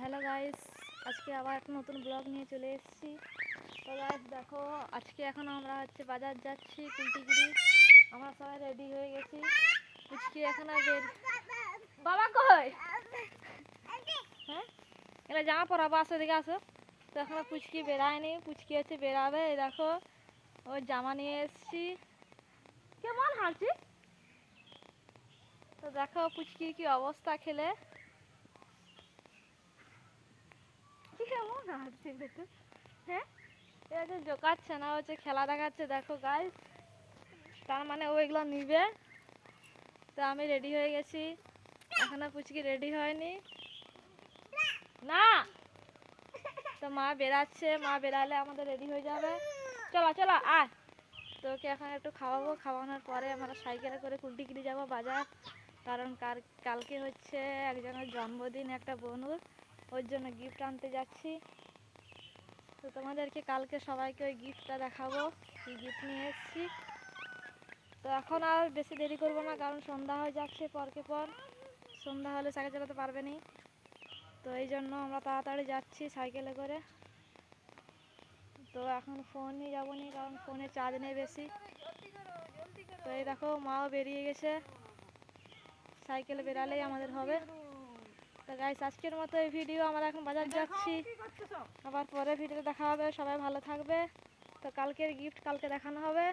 Hello guys, আজকে আবার একটা নতুন ব্লগ নিয়ে চলে এসেছি। তো গাইস, দেখো, আজকে এখন আমরা হচ্ছে বাজার যাচ্ছি কুলটিগিরি আমরা সবাই রেডি হয়ে গেছি। পুচকি এখন আর বের বাবা কই? হ্যাঁ? এটা জামা পরাবো আসো দিকে আসো। তো এখনও পুচকি বেরায়নি পুচকি হচ্ছে বেরাবে এই দেখো। ওই জামা নিয়ে এসেছি। কেমন হাঁটছি তো দেখো পুচকির কি অবস্থা খেলে। কেমন দেখো। হ্যাঁ? জোকাচ্ছে না হচ্ছে খেলা দেখাচ্ছে, দেখো গাইস তার মানে ও এগুলো নিবে। তো আমি রেডি হয়ে গেছি। এখনও পুচকি রেডি হয়নি। না! তো মা বেরাচ্ছে মা বেরালে আমাদের রেডি হয়ে যাবে। চলো চলো, আয়। তো ওকে এখন একটু খাওয়াবো। খাওয়ানোর পরে আমরা সাইকেলে করে কুলটিগিরি যাব বাজার। কারণ কার কালকে হচ্ছে একজনের জন্মদিন, একটা বনুর। ওর জন্য গিফট আনতে যাচ্ছি। তো তোমাদেরকে কালকে সবাইকে ওই গিফটটা দেখাবো। কি গিফট নিয়ে এসেছি। তো এখন আর বেশি দেরি করব না, কারণ সন্ধ্যা হয়ে যাচ্ছে পরকে পর। সন্ধ্যা হলে সাইকেল চালাতে পারবে নি। তো এই জন্য আমরা তাড়াতাড়ি যাচ্ছি সাইকেলে করে। তো এখন ফোন নিয়ে যাব নি, কারণ ফোনে চার্জ নেই বেশি। তো এই দেখো, মাও বেরিয়ে গেছে। সাইকেলে বেরালেই আমাদের হবে। তো গাইস আজকের মতো এই ভিডিও আমরা এখন বাজার যাচ্ছি। আবার পরে ভিডিও দেখা হবে সবাই ভালো থাকবে। তো কালকের গিফট কালকে দেখানো হবে।